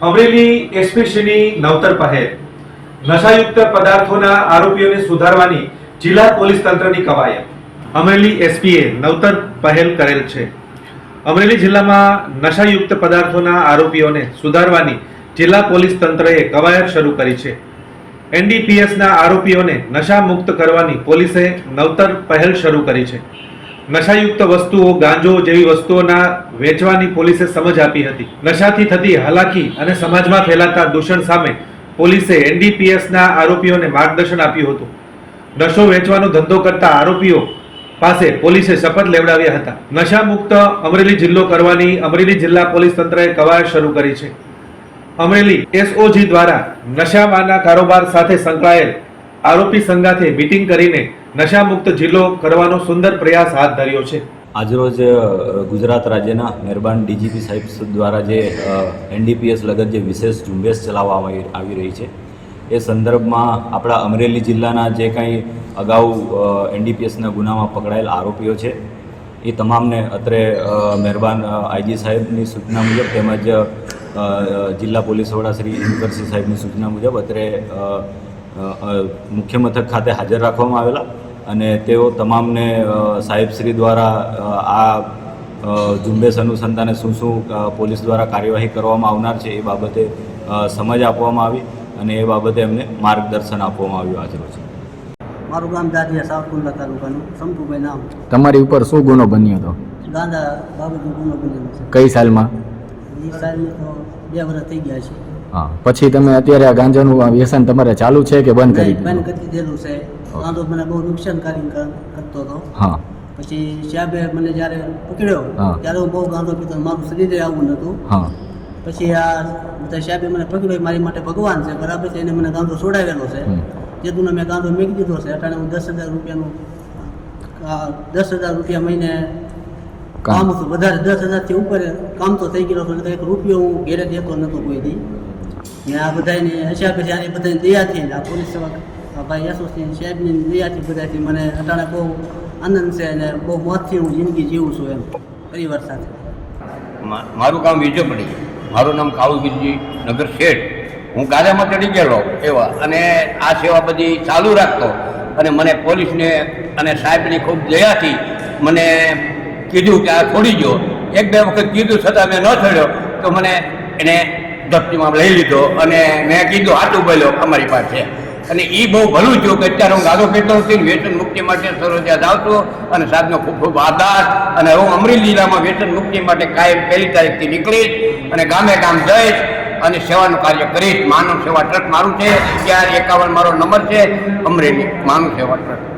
અમરેલી એસપીસીની નવતર પહેલ. નશાયુક્ત પદાર્થોના આરોપીઓને સુધારવાની જિલ્લા પોલીસ તંત્રની કવાયત. અમરેલી એસપીએ નવતર પહેલ કરેલ છે. અમરેલી જિલ્લામાં નશાયુક્ત પદાર્થોના આરોપીઓને સુધારવાની જિલ્લા પોલીસ તંત્રએ કવાયત શરૂ કરી છે. એનડીપીએસના આરોપીઓને નશા મુક્ત કરવાની પોલીસે નવતર પહેલ શરૂ કરી છે. નશાયુક્ત વસ્તુઓ, ગાંજો જેવી વસ્તુઓના વેચવાની પોલીસે સમજ આપી હતી. નશાથી થતી હાલાકી અને સમાજમાં ફેલાતા દૂષણ સામે પોલીસે એનડીપીએસના આરોપીઓને માર્ગદર્શન આપ્યું હતું. નશો વેચવાનો ધંધો કરતા આરોપીઓ પાસે પોલીસે શપથ લેવડાવ્યા હતા. નશા મુક્ત અમરેલી જિલ્લો કરવાની અમરેલી જિલ્લા પોલીસ તંત્રએ કવાયત શરૂ કરી છે. અમરેલી એસઓજી દ્વારા નશાવાના કારોબાર સાથે સંકળાયેલ આરોપી સંગાથે મીટિંગ કરીને નશામુક્ત જિલ્લો કરવાનો સુંદર પ્રયાસ હાથ ધર્યો છે. આજરોજ ગુજરાત રાજ્યના મહેરબાન ડીજીપી સાહેબ દ્વારા જે એનડીપીએસ લગત જે વિશેષ ઝુંબેશ ચલાવવામાં આવી- રહી છે, એ સંદર્ભમાં આપણા અમરેલી જિલ્લાના જે કંઈ અગાઉ એનડીપીએસના ગુનામાં પકડાયેલ આરોપીઓ છે, એ તમામને અત્રે મહેરબાન આઈજી સાહેબની સૂચના મુજબ તેમજ જિલ્લા પોલીસ વડા શ્રી ઇન્દરસિંહ સાહેબની સૂચના મુજબ અત્રે મુખ્ય મથક ખાતે હાજર રાખવામાં આવેલા અને તેઓ તમામને સાહેબશ્રી દ્વારા આ ઝુંબેશ અનુસંધાને શું શું પોલીસ દ્વારા કાર્યવાહી કરવામાં આવનાર છે એ બાબતે સમજ આપવામાં આવી અને એ બાબતે એમને માર્ગદર્શન આપવામાં આવ્યું આજરોજ મારું ગામ દાદિયા સાવકુંડલા તાલુકાનું શંભુભાઈ નામ. તમારી ઉપર શું ગુનો બન્યો હતો? ગાંધા બાબતનો ગુનો બન્યો છે. કઈ સાલમાં? એ સાલમાં તો બે વર્ષ થઈ ગયા છે. હા પછી તમે અત્યારે આ ગાંજાનું વ્યસન તમારે ચાલુ છે કે બંધ કરી બંધ કરી દીધેલું છે. ગાંધો મને બહુ નુકસાનકારી કર- કરતો હતો. હા. પછી સાહેબે મને જ્યારે પકડ્યો ત્યારે હું બહુ ગાંધો પીતો મારું શરીરે આવું નહોતું હા. પછી આ બધા સાહેબે મને પકડ્યો મારી માટે ભગવાન છે બરાબર છે? એને મને ગાંધો છોડાવેલો છે. જે તું મેં ગાંધો મેકી દીધો છે અટાણે હું દસ હજાર રૂપિયાનું આ, દસ હજાર રૂપિયા મહિને કામ. હતું. વધારે દસ હજારથી ઉપર કામ તો થઈ ગયેલો હતો એટલે એક રૂપિયો હું ઘેરે દેતો નહોતો કોઈથી ને આ બધાને હસ્યા પછી આની બધાની દયાથી આ પોલીસ સેવા ભાઈ એસોસિએશન સાહેબની દયાથી બધાથી મને અટાણે બહુ આનંદ છે અને બહુ મોતથી હું જિંદગી જીવું છું એમ પરિવાર સાથે. મારું કામ વિજયપડી મારું નામ કાળુગીરજી નગર શેઠ. હું કાર્યમાં ચડી ગયેલો એવા અને આ સેવા બધી ચાલુ રાખતો અને મને પોલીસને અને સાહેબની ખૂબ દયાથી મને કીધું કે આ છોડી ગયો એક બે વખત કીધું છતાં મેં ન છોડ્યો તો મને એને ધપટીમાં લઈ લીધો અને મેં કીધું હાથ ઉભેલો અમારી પાસે. અને એ બહુ ભલું થયું કે અત્યારે હું ગાડો કહેતો હતી વ્યસન મુક્તિ માટે સરોજ્યા આવતો અને સાહેબનો ખૂબ ખૂબ આધાર અને હું અમરેલી જિલ્લામાં વ્યસન મુક્તિ માટે કાયમ પહેલી તારીખથી નીકળીશ અને ગામે ગામ જઈશ અને સેવાનું કાર્ય કરીશ. માનવ સેવા ટ્રસ્ટ મારું છે અગિયાર એકાવન મારો નંબર છે, અમરેલી માનવ સેવા ટ્રસ્ટ.